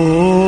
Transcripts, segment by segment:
Oh.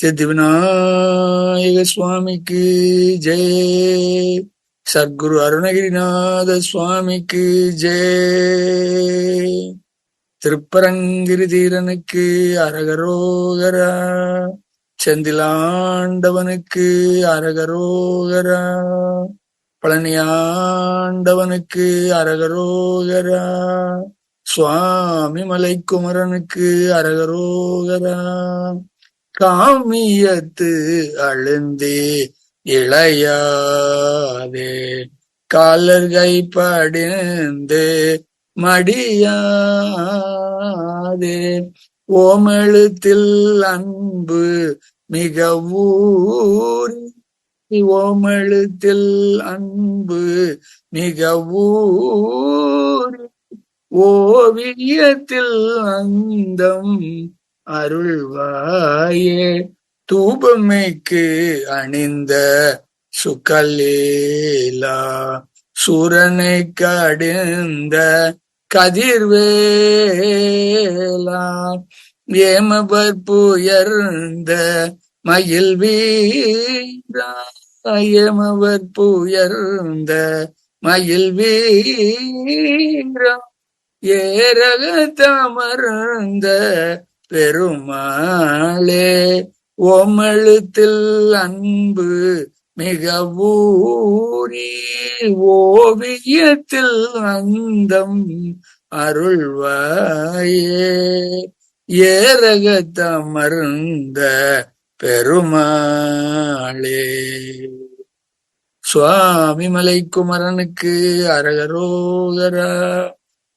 சித்தி விநாயக சுவாமிக்கு ஜெய் சத்குரு அருணகிரிநாத சுவாமிக்கு ஜெய் திருப்பரங்கிரி தீரனுக்கு அரகரோகரா செந்திலாண்டவனுக்கு அரகரோகரா பழனியாண்டவனுக்கு அரகரோகரா சுவாமி மலைக்குமரனுக்கு அரகரோகரா காமியத்து அழுந்தே இளையாதே காலர்கை படிந்து மடியாதே. ஓமெழுத்தில் அன்பு மிக ஊறி ஓமெழுத்தில் அன்பு மிக ஊறி ஓவியத்தில் அந்தம் அருள்வாயே. தூபமைக்கு அணிந்த சுக்கலேலா. சூரனை கடிந்த கதிர்வேலா. ஏமபற்புயர்ந்த மயில் வீரா. ஏமவர் புயர்ந்த மயில் வீரா. ஏரக தமர்ந்த பெருமாளே ஓமெழுத்தில் அன்பு மிக ஊரி ஓவியத்தில் அந்தம் அருள்வாயே. ஏரகத்தமர்ந்த பெருமாளே. சுவாமி மலை குமரனுக்கு அரகரோகரா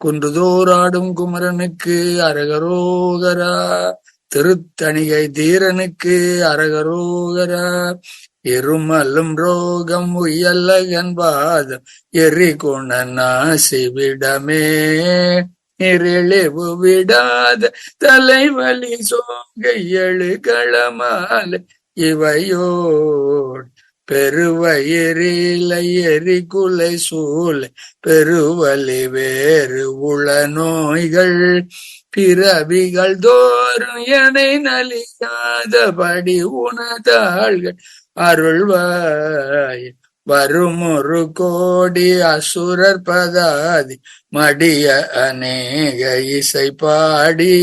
குன்றுதோராடும் குமரனுக்கு அரகரோகரா. திருத்தணிகை தீரனுக்கு அரகரோகரா. எருமலும் ரோகம் உயல்லகன்பாதம் எரி குணநாசி விடமே. நிரழிவு விடாத தலைவலி சோகை எழுகளமாலை இவையோடு பெருவயிரிலை எரிகுலை சூளை பெருவலி வேறு உள நோய்கள். பிறவிகள் தோறும் எனை நலியாதபடி உணதாள்கள் அருள்வாய் வரும் ஒரு கோடி அசுரர் பதாதி மடிய அநேக இசை பாடி.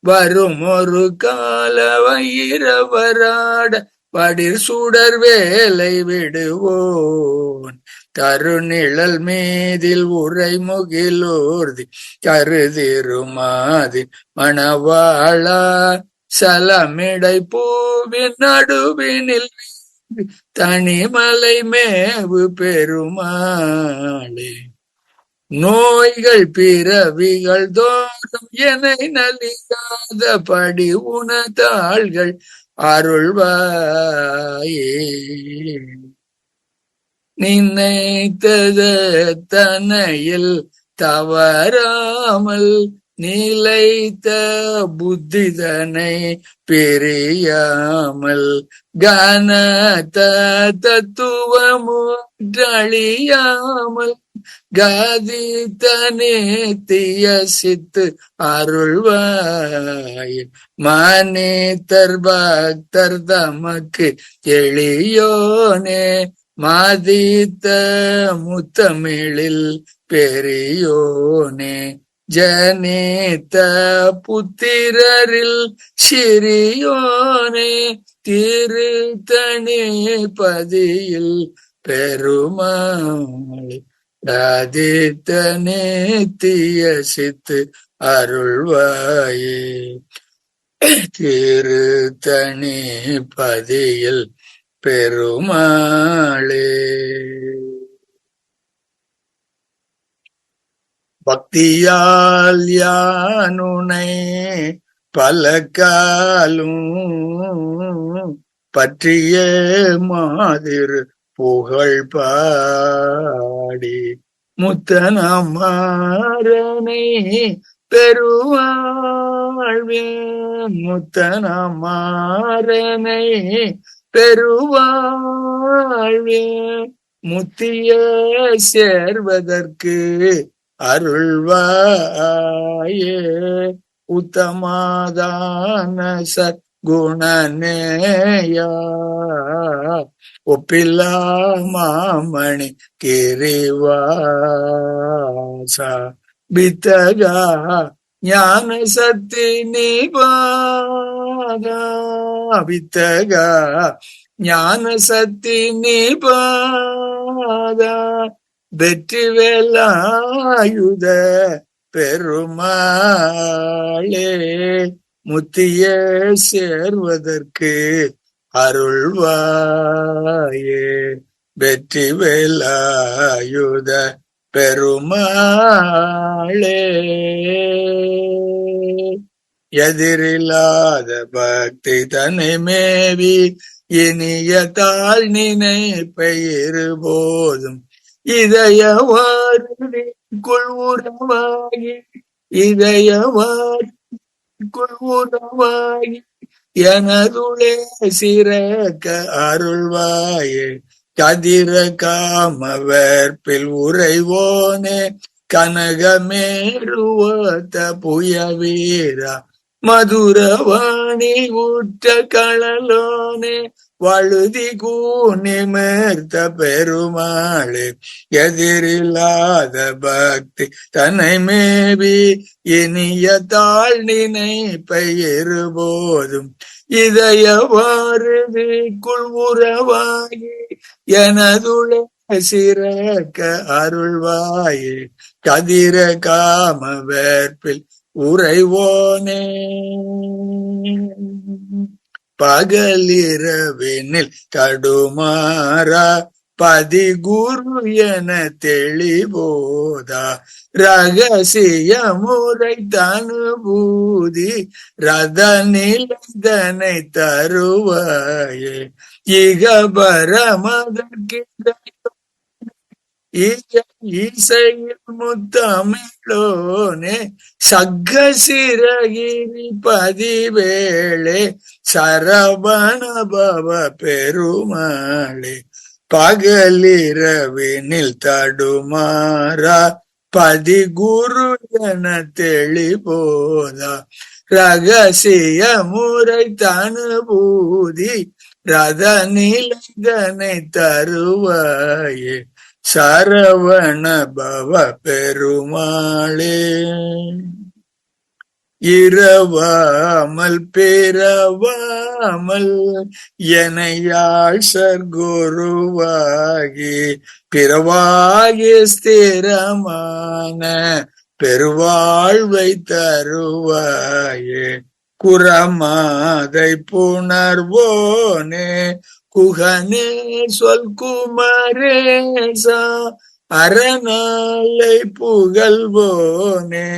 வரும் ஒரு கால வைரவராட படிர் சுடர் வேலை விடுவோன். கருநிழல் மீதில் உரை முகிலூர்தி கருதிருமாதி மணவாழா சலமிடை பூவின் நடுவினில் தனிமலை மேவு பெருமாளே. நோய்கள் பிறவிகள் தோறும் என நலிகாத படி உணதாள்கள் அருள்வாயே. நினைத்தத தனையில் தவறாமல் நிலைத்த புத்திதனை பிரியாமல் கனத தத்துவமுற்றழியாமல் காதி தனே தியசித்து அருள்வாய். மானே தர்பாக்தர் தமக்கு எளியோனே மாதித்த முத்தமிழில் பெரியோனே. ஜனித்த புத்திரரில் சிறியோனே திருத்தணி பதியில் பெருமாளி ராதித்த தீய சித்து அருள்வாயே. திருத்தணி பதியில் பெருமாளே. பக்தியால் யானுனை பல காலும் பற்றிய மாதிரு புகழ் பாடி முத்தனமாரனை பெருவாழ்வே. முத்தனமாரனை பெருவாழ்வே. முத்திய சேர்வதற்கு அருள்வாயே. உத்தமாதான சத்குணநேயா ஒப்பில்லா மாமணி கிரிவாசா பித்தகா ஞான சக்தி நிபாதா வித்தகா ஞான சக்தி நிபாதா வெற்றி வேலாயுத பெருமாளே முத்திய சேர்வதற்கு அருள்வாயே வெற்றி வேலாயுத பெருமாளே. எதிரில்லாத பக்தி தன்னை மேவி இனிய தாழ் போதும் இதயவாறு இதயவாருக்குள் இதயவாறு இதயவாருக்குள் எனருளே சிறக்க அருள்வாயே. கதிர காமவர்பில் உறைவோனே. கனகமேருவத்த புயவீரா. மதுரவாணி ஊற்ற களலோனே வழுதி கூனிமர்த்த பெருமாளே எதிரில்லாத பக்தி தன்னை மேவி இனிய தாழ் நினைப்பை இருபோதும் இதயவாறுதிக்குள் உறவாகி எனதுள சிறக்க அருள்வாயே கதிர காம வேற்பில் உறைவோனே. பகலிரவெனில் தடுமாறா பதிகுரு என தெளிவோதா. ரகசிய முறை தனுபூதி ரத நிலதனை தருவாயே. இக பரமதற்கிட இசையில் முத்தமிழோனே சக்க சிறகிரி பதிவேளே சரவண பவ பெருமாளே பகலிரவினில் தடுமாறா பதி குரு என தெளிபோதா ரகசிய முறை தனுபூதி ரத நிலைதனை தருவாயே. சரவண பவ பெருமாளே. இரவாமல் பிறவாமல் எனையாள் சர்க்குருவாகி பிறவாகி ஸ்திரமான பெருவாழ்வை தருவாயே. குரமாதை புணர்வோனே குகனே சொல் குமரேசா அரணாலை புகழ்வோனே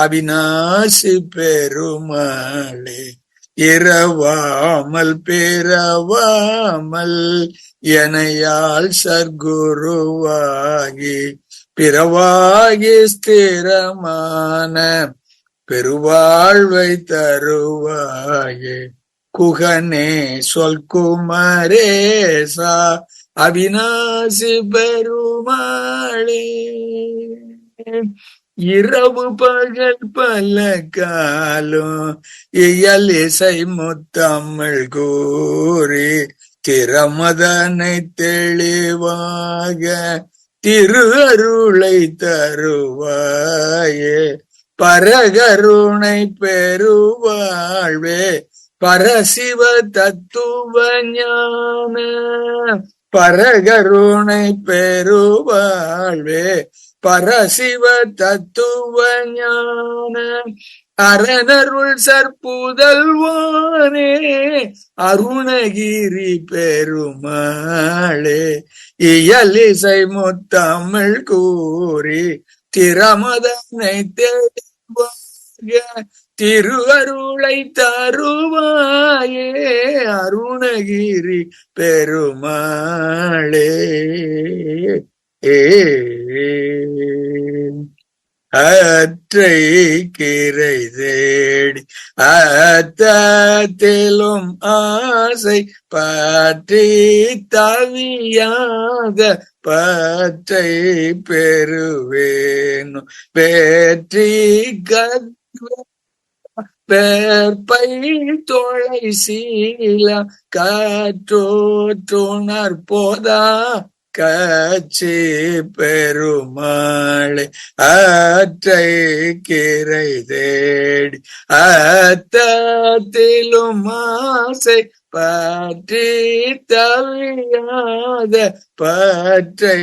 அவிநாசி பெருமாளே. இரவாமல் பிறவாமல் எனையால் சர்க்குருவாகி பிறவாகி ஸ்திரமான பெருவாழ்வை தருவாயே. குகனே சொல் குமரேசா அவிநாசி பெருமாளே. இரவு பகல் பல காலம் இயல் இசை முத்தமிழ் கூறி திறமதனை தெளிவாக திரு அருளை தருவாயே. பரகருணை பெருவாழ்வே பரசிவ தத்துவ ஞான பரகருணை பெருவாழ்வே பரசிவ தத்துவ ஞான அரணருள் சற்புதல்வானே அருணகிரி பெருமாளே. இயலிசை முத்தமிழ் கூறி திறமதனை தேடுவாக திருவருளை தருவாயே அருணகிரி பெருமாளே. அற்றை கிரை தேடி அத்தத்திலும் ஆசை பற்றி தவியாக பற்றை பெறுவேனும். பேற்றி வெற்றி பேர்பை தொலை சீல காற்றோற்றுணர் போதா? காட்சி பெருமாளை ஆற்றை கிரை தேடி அத்தத்திலும் ஆசை பற்றி தவியாத பற்றை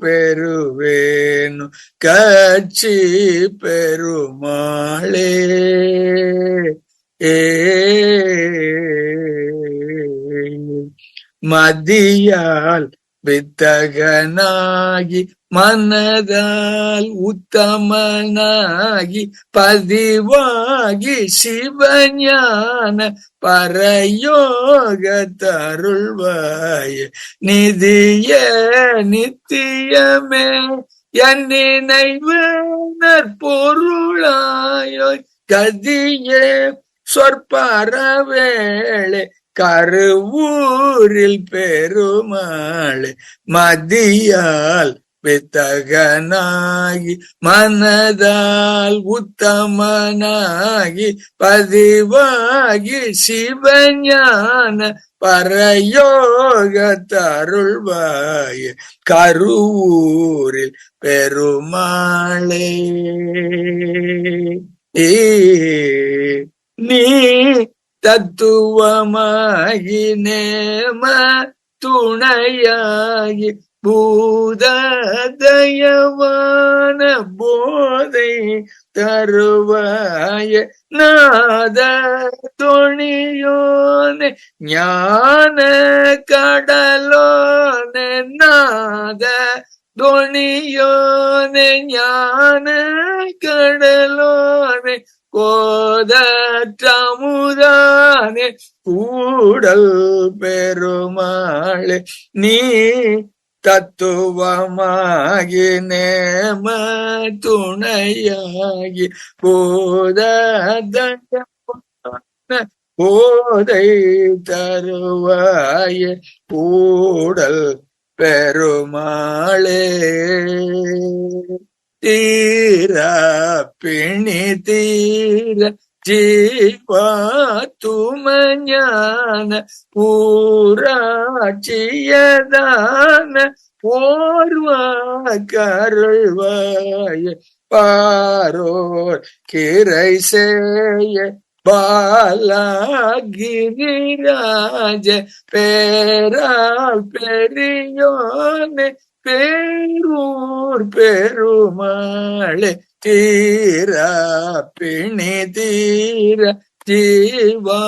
பெறுவேனு காட்சி பெருமாளே. ஏ மதியால் வித்தகனாகி மனதால் உத்தமனாகி பதிவாகி சிவஞான பரயோக தருள்வாய நிதிய நித்தியமே என் நினைவு பொருளாயோ கதியே சொற்பரவேளை கருவூரில் பெருமாள் மதியால் வித்தகனாகி மனதால் உத்தமனாகி பதிவாகி சிவஞான பரயோக தருள்வாய கருவூரில் பெருமாளே. ஏ நீ தத்துவமாகி நேம துணையாகி பூததயவான போதை தருவாய நாத துணியோனே ஞான கடலோனே நாத துணியோனே ஞான கடலோனே கோதற்றமுதானே கூடல் பெருமாளே நீ தத்துவமாகி நேம துணையாகி போத போதை தருவாய கூடல் பெருமாளே. தீர பிணி தீர ஜீவா துமஞான பூராட்சியதான போர்வா கருள்வாய பாரோர் கிரை செய்ய பாலாகிரிராஜ பேரால் பெரியோனே பேரூர் பெருமாளே தீரா பிணி தீர ஜீவா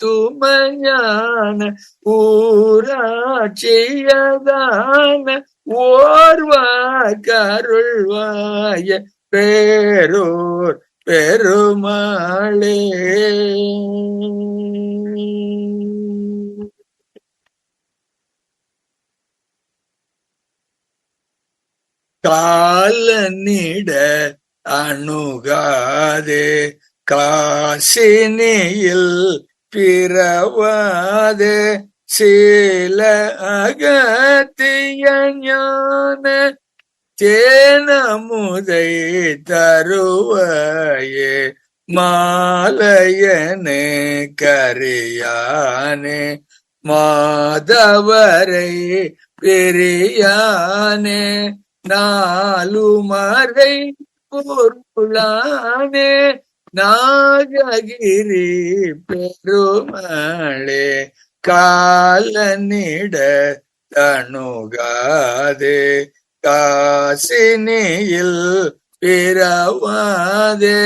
துமையான ஊராட்சியதான ஓர்வா கருள்வாய பேரூர் பெருமாளே. கால நீட அணுகாதே காசினியில் பிறவாதே சீல அகத்திய ஞான தேனமுதை தருவாயே மாலையனே கரியானே மாதவரை பெரியானே. நாலுமறை பொருளானே நாககிரி பெருமாளே காலனிட தனுகாதே காசினியில் பிறவாதே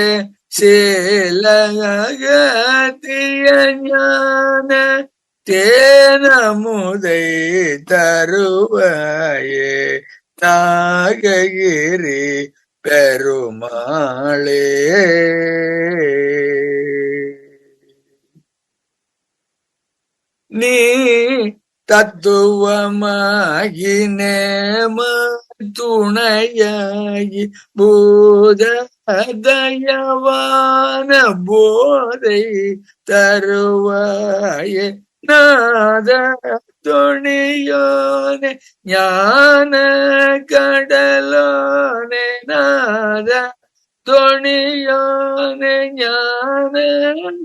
சேலகத்திய ஞான தேனமுதை தருவாயே நாககிரி பெருமாளே. நீ தத்துவமாகி நேம துணையாகி பூத தயவான போதை தருவாயே நாத. துணியோனே ஞான கடலோனே நாதா. துணியோனே ஞான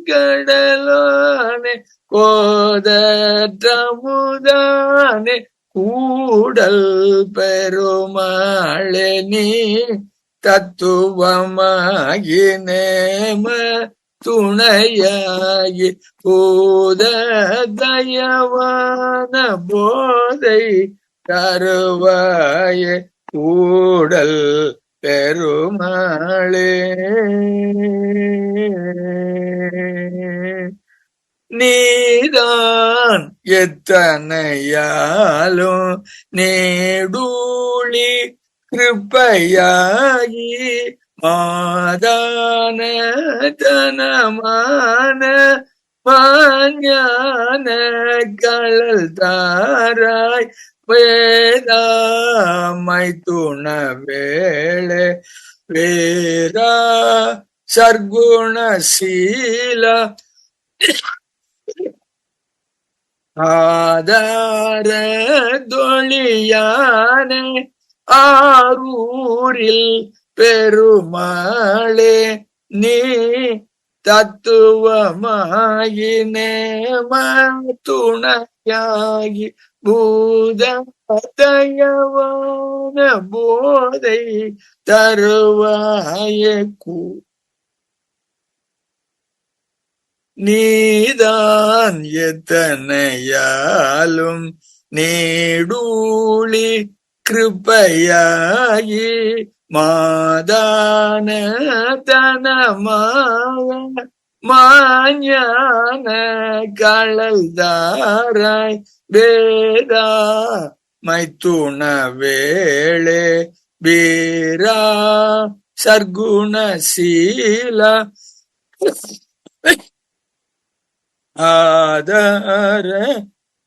கடலோனே கோதமுதானே கூடல் பெருமாளே நீ தத்துவமாகினேம. துணையாகி பூத தயவான போதை தருவாய ஊடல் பெருமாளே. நீதான் எத்தனையாலும் நேடூழி கிருப்பையாகி ആദാന ജനമാന പാഞ്ഞാനകളൽ താരായ് വേദാമായി വേള വേദ സർഗുണശീല ആദാരദൊളിയാനെ ആറൂരിൽ பெருமாளே நீ தத்துவமாகி நேம துணையாகி பூதயவான போதை தருவாய கூ. நீதான் எத்தனையாலும் நீடூழி கிருப்பையாகி മാതാന തനമായ മാഞ്ഞാന കളൽദാരായ് വേദ മൈത്തുണ വേളെ വീര സർഗുണശീല. ആദാര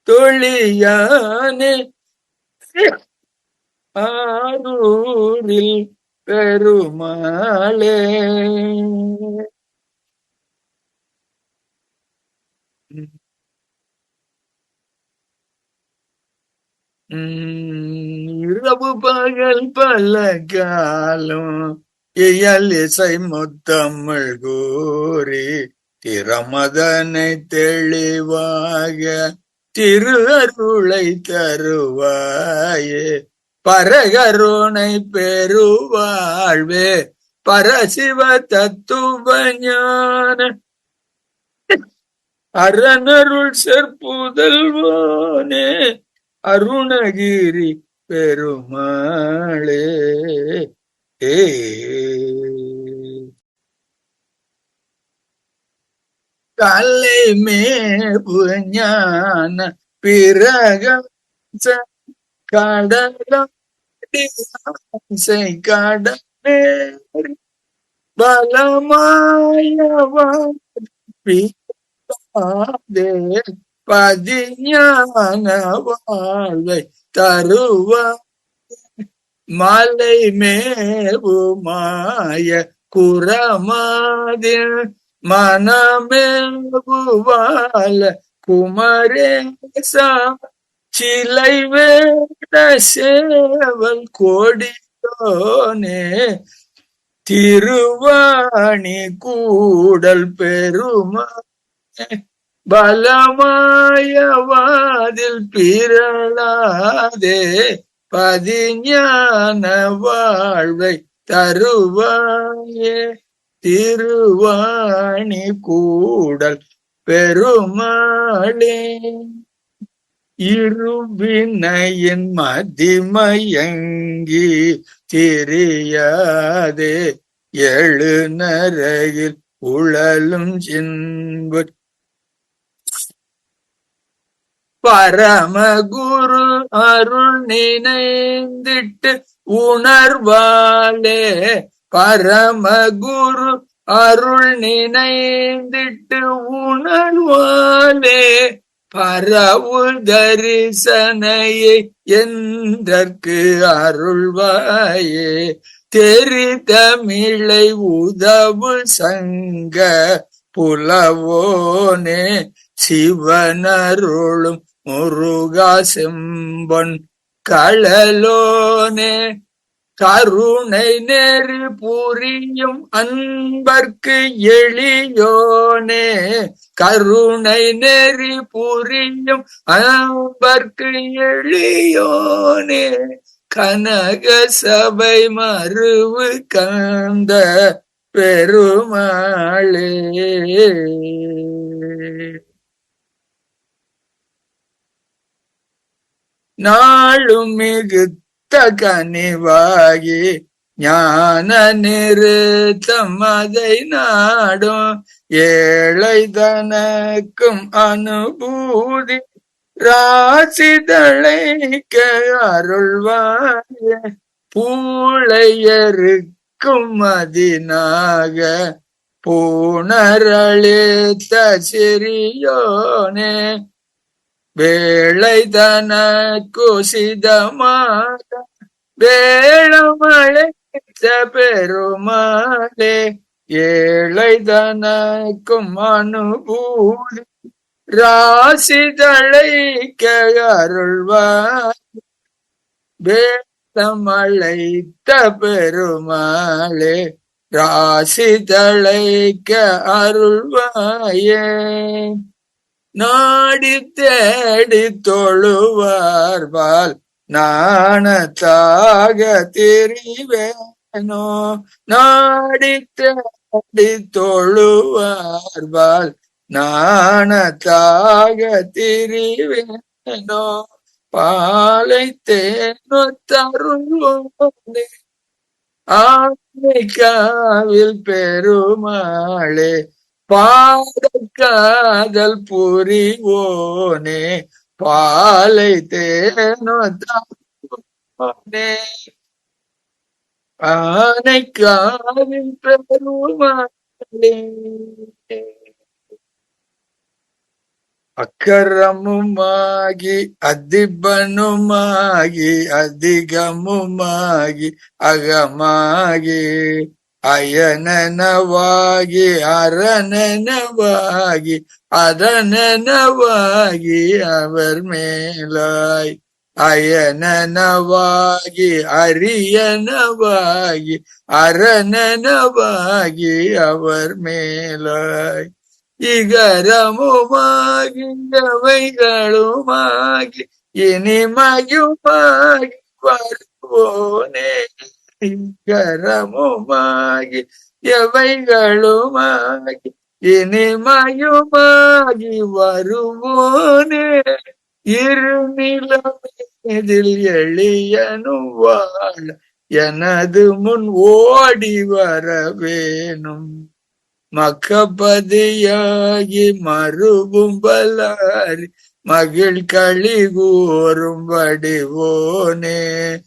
തൊളിയാനെ ஆரூரில் பெருமாளே. இரவு பகல் பல காலம் இயல் இசை முத்தமிழ் கூறி திறமதனை தெளிவாக திரு அருளை தருவாயே. பரகருணை பெருவாழ்வே பரசிவ தத்துவ ஞான அரணருள் செற்புதல்வானே அருணகிரி பெருமாளே. ஏ. கலை மேபு ஞான பிறக கடலம் கடலே பலமாயவான் பதிஞான வாழ்வை தருவ. மலை மேவுமாய குரமாதில் மனமேவுவால குமரேசா. சிலை வேட சேவல் கோடியோனே திருவாணி கூடல் பெருமா பலமாயவாதில் பிறளாதே பதிஞான வாழ்வை தருவாயே திருவாணி கூடல் பெருமாளே. இருவினையின் மதிமயங்கி திரியாதே. எழு நரையில் உழலும் சின்பு பரமகுரு அருள் நினைந்திட்டு உணர்வாலே. பரமகுரு அருள் நினைந்திட்டு உணர்வாலே. பரவுள் தரிசனையை என்றற்கு அருள்வாயே. தெரி தமிழை உதவு சங்க புலவோனே. சிவனருளும் முருகா செம்பன் களலோனே கருணை நெறி புரியும் அன்பர்க்கு எளியோனே. கருணை நெறி புரியும் அன்பர்க்கு எளியோனே. கனக சபை மறுவு கந்த பெருமாளே. நாளும் மிகு மிகுத்த கனிவாகி ஞான நிறுத்தம் அதை நாடும். ஏழை தனக்கும் அனுபூதி ராசிதழைக்க அருள்வாய. பூளையருக்கும் மதினாக பூணரளித்த சிறியோனே. வேளைதன குசிதமாக வேளமழைத்த பெருமாளே ஏழைதனக்கும் அனுபூதி ராசி தழைக்க அருள்வாய் பெருமாளே ராசிதழைக்க அருள்வாயே. நாடி தேடி தொழுவார்பால் நாணத்தாக தெரிவேனோ. நாடி தேடி தொழுவார்பால் நாணத்தாக திரிவேனோ. பாலை தேனோ தருவோனே. ஆமைக்காவில் பெருமாளே. பாட காதல் புரிவோனே பாலை தேனோ தருவோனே ஆனைக்காவில் பெருமாளே. அக்கரமுமாகி அதிபனுமாகி அதிகமுமாகி அகமாகி. அயனனவாகி அரணனவாகி அதனனவாகி அவர் மேலாய். அயனனவாகி அரியனவாகி அரணனவாகி அவர் மேலாய். இகரமுமாகி அவைகளுமாகி இனிமையுமாகி வருவோனே. கரமுமாகி எவைகளுமாகி இனிமயுமாகி வருவோனே. இருநிலமேதில் எளியனும் வாழ எனது முன் ஓடி வர வேணும். மக்கபதியாகி மறுபும் பலாரி மகிழ் களி கூறும் வடிவோனே.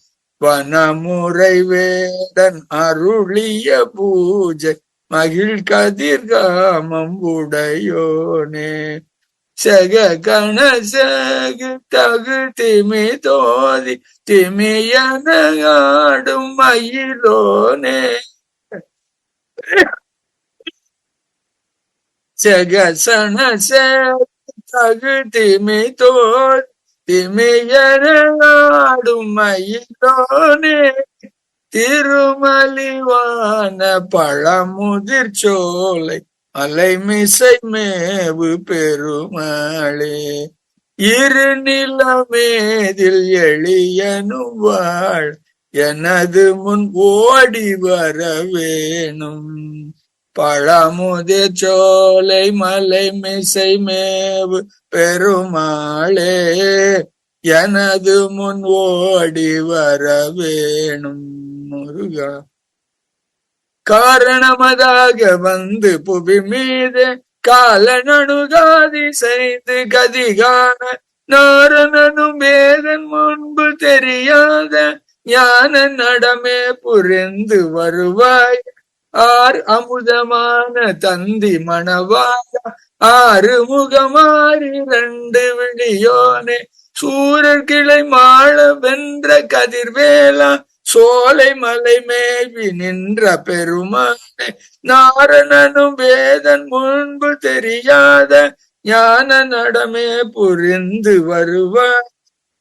வனமுறை வேடன் அருளிய பூஜை மகிழ் கதிர்காமம் உடையோனே. செக கண செகு தகு திமி தோதி திமியன ஆடும் மயிலோனே. செக சன ஜகசன தகு திமி தோதி திமியனாடும் மயிலோனே திருமலிவான பழமுதிர் சோலை அலைமிசை மேவு பெருமாளே. இரு நிலமேதில் எளியனு வாழ் எனது முன் ஓடி வர வேணும். பழமுதே சோலை மலை மிசை மேவு பெருமாளே எனது முன் ஓடி வர வேணும் முருகா. காரணமதாக வந்து புவி மீது காலனணுகாதி செய்து கதிகான நாரணனும் வேதன் முன்பு தெரியாத ஞான நடமே புரிந்து வருவாய். ஆர் அமுதமான தந்தி மணவாய ஆறு முகமாறி ரெண்டு விழியோனே சூரர் கிளை மாழ வென்ற கதிர்வேலா சோலை மலை மேவி நின்ற பெருமானே. நாரணனும் வேதன் முன்பு தெரியாத ஞான நடமே புரிந்து வருவார்.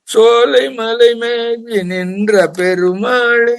சோலை மலை மேவி நின்ற பெருமாளே.